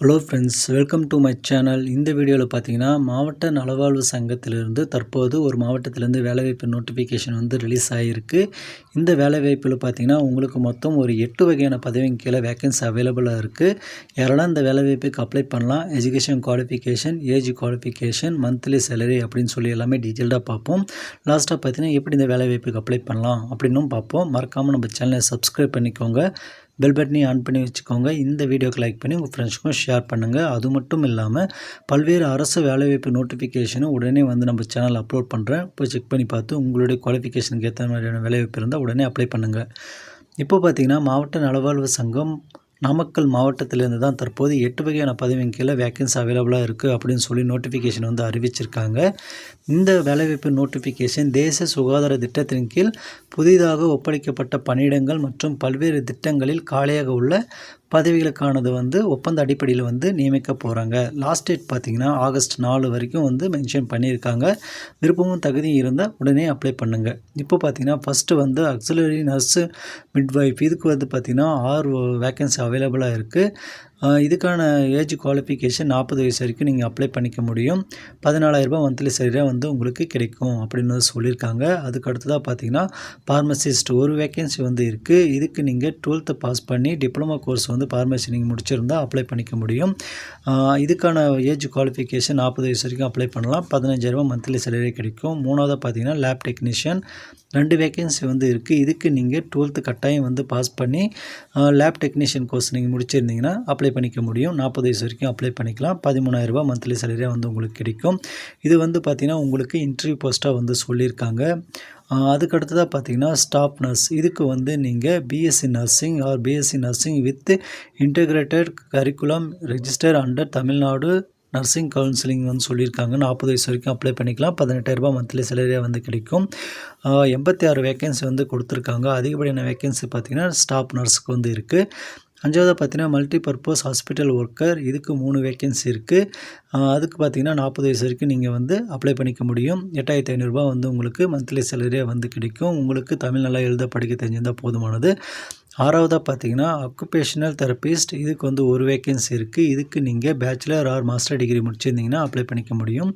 Hello friends welcome to my channel இந்த வீடியோவில் பார்த்தீங்கன்னா மாவட்ட நலவாழ்வு சங்கத்திலிருந்து தற்போது ஒரு மாவட்டத்திலேருந்து வேலைவாய்ப்பு நோட்டிஃபிகேஷன் வந்து ரிலீஸ் ஆகியிருக்கு இந்த வேலைவாய்ப்பில் பார்த்தீங்கன்னா உங்களுக்கு மொத்தம் ஒரு எட்டு வகையான பதவியின் கீழே வேக்கன்சி அவைலபிளாக இருக்குது யாரெல்லாம் இந்த வேலைவாய்ப்புக்கு அப்ளை பண்ணலாம். Education qualification age qualification monthly salary அப்படின்னு சொல்லி எல்லாமே டீட்டெயில்டாக பார்ப்போம். லாஸ்ட்டாக பார்த்தீங்கன்னா எப்படி இந்த வேலைவாய்ப்புக்கு அப்ளை பண்ணலாம் அப்படின்னும் பார்ப்போம். மறக்காமல் நம்ம சேனலை சப்ஸ்கிரைப் பண்ணிக்கோங்க. பெல் பட்டனையும் ஆன் பண்ணி வச்சுக்கோங்க. இந்த வீடியோக்கு லைக் பண்ணி உங்கள் ஃப்ரெண்ட்ஸுக்கும் ஷேர் பண்ணுங்கள் அது மட்டும் இல்லாமல் பல்வேறு அரசு வேலைவாய்ப்பு நோட்டிஃபிகேஷனும் உடனே வந்து நம்ம சேனல் அப்லோட் பண்ணுறேன் போய் செக் பண்ணி பார்த்து உங்களுடைய குவாலிஃபிகேஷனுக்கு ஏற்ற மாதிரியான வேலைவாய்ப்பு இருந்தால் உடனே அப்ளை பண்ணுங்கள் இப்போ பார்த்தீங்கன்னா மாவட்ட நலவாழ்வு சங்கம் நாமக்கல் மாவட்டத்திலேருந்து தான் தற்போது எட்டு வகையான பதவியின் கீழே வேக்கன்சி அவைலபிளாக இருக்குது அப்படின்னு சொல்லி நோட்டிஃபிகேஷன் வந்து அறிவிச்சிருக்காங்க. இந்த வேலைவாய்ப்பு நோட்டிஃபிகேஷன் தேச சுகாதார திட்டத்தின் கீழ் புதிதாக ஒப்படைக்கப்பட்ட பணியிடங்கள் மற்றும் பல்வேறு திட்டங்களில் காலியாக உள்ள பதவிகளுக்கானது வந்து ஒப்பந்த அடிப்படையில் வந்து நியமிக்க போகிறாங்க லாஸ்ட் டேட் பார்த்திங்கன்னா ஆகஸ்ட் நாலு வரைக்கும் வந்து மென்ஷன் பண்ணியிருக்காங்க. விருப்பமும் தகுதியும் இருந்தால் உடனே அப்ளை பண்ணுங்கள் இப்போ பார்த்திங்கன்னா ஃபஸ்ட்டு வந்து அக்ஸலரி நர்ஸு மிட்வைஃப் இதுக்கு வந்து பார்த்திங்கன்னா ஆறு வேக்கன்சி அவைலபிளாக இருக்குது இதுக்கான ஏஜ் குவாலிஃபிகேஷன் நாற்பது வயசு வரைக்கும் நீங்கள் அப்ளை பண்ணிக்க முடியும். பதினாலாயிரரூபா மந்த்லி சரியாக வந்து உங்களுக்கு கிடைக்கும் அப்படின்னு சொல்லியிருக்காங்க. அதுக்கு அடுத்ததாக பார்த்தீங்கன்னா ஃபார்மசிஸ்ட் ஒரு வேக்கன்சி வந்து இருக்குது இதுக்கு நீங்கள் டுவெல்த்து பாஸ் பண்ணி டிப்ளமோ கோர்ஸ் வந்து ஃபார்மசி நீங்கள் முடிச்சிருந்தால் அப்ளை பண்ணிக்க முடியும். இதுக்கான ஏஜ் குவாலிஃபிகேஷன் நாற்பது வயசு வரைக்கும் அப்ளை பண்ணலாம். பதினஞ்சாயிரரூபா மந்த்லி சேலரி கிடைக்கும். மூணாவதாக பார்த்தீங்கன்னா லேப் டெக்னீஷியன் ரெண்டு வேக்கன்சி வந்து இருக்குது இதுக்கு நீங்கள் டுவெல்த்து கட்டாயம் வந்து பாஸ் பண்ணி லேப் டெக்னீஷியன் கோர்ஸ் நீங்கள் முடிச்சிருந்தீங்கன்னா அப்ளை அப்ளை பண்ணிக்க முடியும். நாற்பது வயசு வரைக்கும் அப்ளை பண்ணிக்கலாம். பதிமூணாயிரரூபா மந்த்லி சேலரியாக வந்து உங்களுக்கு கிடைக்கும். இது வந்து பார்த்திங்கன்னா உங்களுக்கு இன்டர்வியூ போஸ்ட்டாக வந்து சொல்லியிருக்காங்க. அதுக்கு அடுத்ததாக பார்த்தீங்கன்னா ஸ்டாப் நர்ஸ் இதுக்கு வந்து நீங்கள் BSc nursing or BSc nursing with integrated curriculum register under Tamil Nadu nursing counselling வந்து சொல்லியிருக்காங்க. நாற்பது வயசு வரைக்கும் அப்ளை பண்ணிக்கலாம். பதினெட்டாயிரரூபா மந்த்லி சேலரியாக வந்து கிடைக்கும். எண்பத்தி ஆறு வேக்கன்சி வந்து கொடுத்துருக்காங்க. அதிகப்படியான வேக்கன்சி பார்த்திங்கன்னா ஸ்டாப் நர்ஸுக்கு வந்து இருக்குது அஞ்சாவது பார்த்தீங்கன்னா மல்டி பர்பஸ் ஹாஸ்பிட்டல் ஒர்க்கர் இதுக்கு மூணு வேக்கன்சி இருக்குது அதுக்கு பார்த்தீங்கன்னா நாற்பது வயசு வரைக்கும் நீங்கள் வந்து அப்ளை பண்ணிக்க முடியும். எட்டாயிரத்தி ஐநூறுரூபா வந்து உங்களுக்கு மந்த்லி சேலரியாக வந்து கிடைக்கும். உங்களுக்கு தமிழ் நல்லா எழுத படிக்க தெரிஞ்சிருந்தால் போதுமானது. ஆறாவதாக பார்த்தீங்கன்னா அக்குபேஷனல் தெரபிஸ்ட் இதுக்கு வந்து ஒரு வேக்கன்சி இருக்குது இதுக்கு நீங்கள் பேச்சுலர் ஆர் மாஸ்டர் டிகிரி முடிச்சிருந்தீங்கன்னா அப்ளை பண்ணிக்க முடியும்.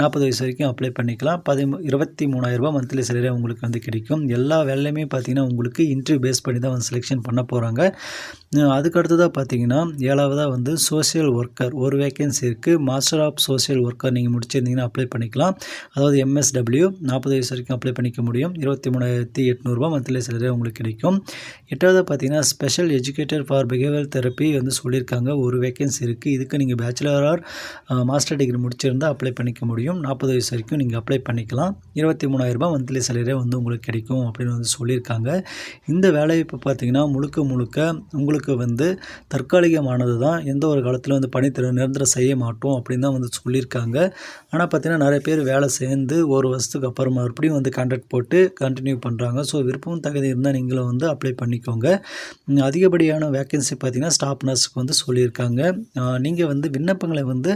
நாற்பது வயசு வரைக்கும் அப்ளை பண்ணிக்கலாம். பதிமூ இருபத்தி மூணாயிரரூபா மந்த்லி சேலரி உங்களுக்கு வந்து கிடைக்கும். எல்லா வேலையுமே பார்த்தீங்கன்னா உங்களுக்கு இன்டர்வியூ பேஸ் பண்ணி தான் வந்து செலெக்ஷன் பண்ண போகிறாங்க அதுக்கு அடுத்ததாக பார்த்தீங்கன்னா ஏழாவதாக வந்து சோசியல் ஒர்க்கர் ஒரு வேக்கன்சி இருக்குது மாஸ்டர் ஆஃப் சோசியல் ஒர்க்கர் நீங்கள் முடிச்சிருந்தீங்கன்னா அப்ளை பண்ணிக்கலாம். அதாவது எம்எஸ்டபிள்யூ நாற்பது வயசு வரைக்கும் அப்ளை பண்ணிக்க முடியும். இருபத்தி மூணாயிரத்தி எட்நூறுபா மந்த்லி சேலரி உங்களுக்கு கிடைக்கும். எட்டாவது பார்த்தீங்கன்னா special educator for behaviour therapy வந்து சொல்லியிருக்காங்க. ஒரு வேக்கன்சி இருக்குது இதுக்கு நீங்கள் பேச்சுலர் ஆர் மாஸ்டர் டிகிரி முடிச்சிருந்தால் அப்ளை பண்ணிக்க முடியும். நாற்பது வயசு வரைக்கும் நீங்கள் அப்ளை பண்ணிக்கலாம். இருபத்தி மூணாயிரரூபா மந்த்லி சேலரியே வந்து உங்களுக்கு கிடைக்கும் அப்படின்னு வந்து சொல்லியிருக்காங்க. இந்த வேலை இப்போ பார்த்தீங்கன்னா முழுக்க முழுக்க உங்களுக்கு வந்து தற்காலிகமானது தான் எந்த ஒரு காலத்தில் வந்து பணித்திற நிரந்தரம் செய்ய மாட்டோம் அப்படின்னு தான் வந்து சொல்லியிருக்காங்க. ஆனால் பார்த்தீங்கன்னா நிறைய பேர் வேலை சேர்ந்து ஒரு வருஷத்துக்கு அப்புறம் மறுபடியும் வந்து கான்ட்ராக்ட் போட்டு கண்டினியூ பண்ணுறாங்க ஸோ விருப்பம் தகுதி இருந்தால் நீங்களும் வந்து அப்ளை பண்ணிக்கோங்க. அதிகப்படியான வேக்கன்சி பார்த்திங்கன்னா ஸ்டாஃப் நர்ஸுக்கு வந்து சொல்லியிருக்காங்க. நீங்கள் வந்து விண்ணப்பங்களை வந்து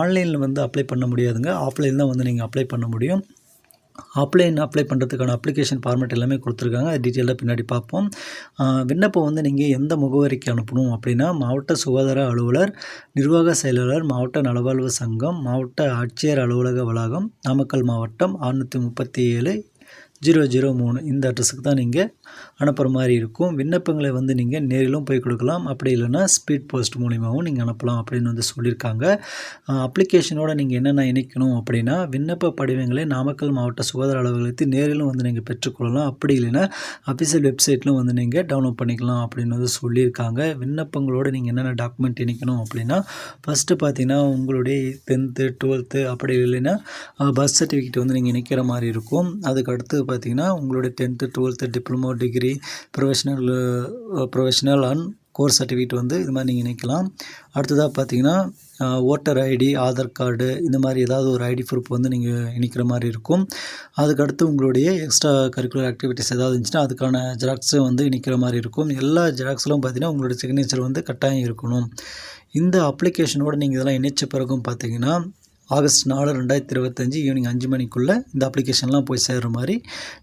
ஆன்லைனில் வந்து அப்ளை பண்ண முடியாதுங்க. ஆஃப்லைன் தான் வந்து நீங்கள் அப்ளை பண்ண முடியும். ஆப்லைன் அப்ளை பண்ணுறதுக்கான அப்ளிகேஷன் ஃபார்மேட் எல்லாமே கொடுத்துருக்காங்க. அது டீட்டெயிலாக பின்னாடி பார்ப்போம். விண்ணப்பம் வந்து நீங்கள் எந்த முகவரிக்கு அனுப்பணும் அப்படின்னா மாவட்ட சுகாதார அலுவலர் நிர்வாக செயலாளர் மாவட்ட நலவாழ்வு சங்கம் மாவட்ட ஆட்சியர் அலுவலக வளாகம் நாமக்கல் மாவட்டம் அறுநூற்றி முப்பத்தி ஏழு ஜீரோ ஜீரோ மூணு இந்த அட்ரஸுக்கு தான் நீங்கள் அனுப்புகிற மாதிரி இருக்கும். விண்ணப்பங்களை வந்து நீங்கள் நேரிலும் போய் கொடுக்கலாம். அப்படி இல்லைன்னா ஸ்பீட் போஸ்ட் மூலிமாவும் நீங்கள் அனுப்பலாம் அப்படின்னு வந்து சொல்லியிருக்காங்க. அப்ளிகேஷனோட நீங்கள் என்னென்ன இணைக்கணும் அப்படின்னா விண்ணப்ப படிவங்களை நாமக்கல் மாவட்ட சுகாதார அலுவலகத்தில் நேரிலும் வந்து நீங்கள் பெற்றுக்கொள்ளலாம் அப்படி இல்லைன்னா அஃபிஷியல் வெப்சைட்லும் வந்து நீங்கள் டவுன்லோட் பண்ணிக்கலாம் அப்படின்னு வந்து சொல்லியிருக்காங்க. விண்ணப்பங்களோட நீங்கள் என்னென்ன டாக்குமெண்ட் இணைக்கணும் அப்படின்னா ஃபஸ்ட்டு பார்த்தீங்கன்னா உங்களுடைய டென்த்து டுவெல்த்து அப்படி இல்லைன்னா பர்த் சர்டிஃபிகேட் வந்து நீங்கள் இணைக்கிற மாதிரி இருக்கும். அதுக்கு அடுத்து பார்த்தீங்கன்னா உங்களுடைய tenth twelfth diploma degree professional professional and course certificate வந்து இது மாதிரி நீங்கள் நினைக்கலாம் அடுத்ததாக பார்த்தீங்கன்னா ஓட்டர் ஐடி ஆதார் கார்டு இந்த மாதிரி ஏதாவது ஒரு ஐடி ப்ரூஃப் வந்து நீங்கள் இணைக்கிற மாதிரி இருக்கும். அதுக்கடுத்து உங்களுடைய எக்ஸ்ட்ரா கரிக்குலர் ஆக்டிவிட்டீஸ் ஏதாவது இருந்துச்சுன்னா அதுக்கான ஜெராக்ஸும் வந்து இணைக்கிற மாதிரி இருக்கும். எல்லா ஜெராக்ஸ்லாம் பார்த்தீங்கன்னா உங்களுடைய சிக்னேச்சர் வந்து கட்டாயம் இருக்கணும். இந்த அப்ளிகேஷனோடு நீங்கள் இதெல்லாம் இணைச்ச பிறகும் பார்த்தீங்கன்னா ஆகஸ்ட் நாலு ரெண்டாயிரத்தி இருபத்தஞ்சி ஈவினிங் அஞ்சு மணிக்குள்ளே இந்த அப்ளிகேஷன்லாம் போய் சேர்கிற மாதிரி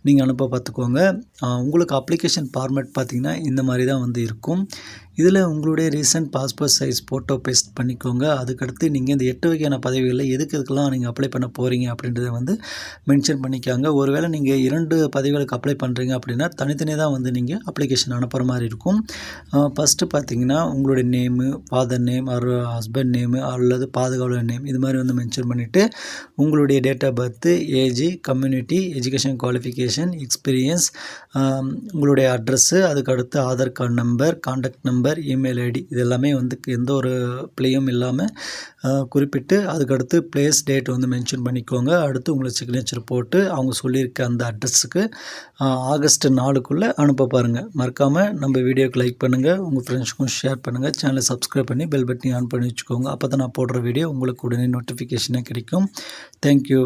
நீங்கள் அனுப்ப பார்த்துக்கோங்க. உங்களுக்கு அப்ளிகேஷன் ஃபார்மேட் பார்த்திங்கன்னா இந்த மாதிரி தான் வந்து இருக்கும். இதில் உங்களுடைய recent passport size photo paste பண்ணிக்கோங்க. அதுக்கடுத்து நீங்கள் இந்த எட்டு வகையான பதவிகளில் எதுக்கு எதுக்கெல்லாம் நீங்கள் அப்ளை பண்ண போகிறீங்க அப்படின்றத வந்து மென்ஷன் பண்ணிக்காங்க. ஒருவேளை நீங்கள் இரண்டு பதவிகளுக்கு அப்ளை பண்ணுறீங்க அப்படின்னா தனித்தனியாக தான் வந்து நீங்கள் அப்ளிகேஷன் அனுப்புகிற மாதிரி இருக்கும். ஃபஸ்ட்டு பார்த்தீங்கன்னா உங்களுடைய நேமு ஃபாதர் நேம் அவர் ஹஸ்பண்ட் நேமு அல்லது பாதுகாவலர் நேம் இது மாதிரி வந்து மென்ஷன் பண்ணிவிட்டு உங்களுடைய date of birth age community education qualification experience உங்களுடைய அட்ரஸ்ஸு அதுக்கடுத்து Aadhaar card number contact number email ID இது எல்லாமே வந்து எந்த ஒரு பிளேயும் இல்லாமல் குறிப்பிட்டு அதுக்கடுத்து ப்ளேஸ் டேட் வந்து மென்ஷன் பண்ணிக்கோங்க. அடுத்து உங்களை சிக்னேச்சர் போட்டு அவங்க சொல்லியிருக்க அந்த அட்ரஸுக்கு ஆகஸ்ட் நாலுக்குள்ளே அனுப்ப பாருங்கள் மறக்காமல் நம்ம வீடியோக்கு லைக் பண்ணுங்கள் உங்கள் ஃப்ரெண்ட்ஸுக்கும் ஷேர் பண்ணுங்கள் சேனலை சப்ஸ்கிரைப் பண்ணி பெல் பட்டனி ஆன் பண்ணி வச்சுக்கோங்க. அப்போ தான் நான் போடுற வீடியோ உங்களுக்கு உடனே நோட்டிஃபிகேஷனாக கிடைக்கும். தேங்க்யூ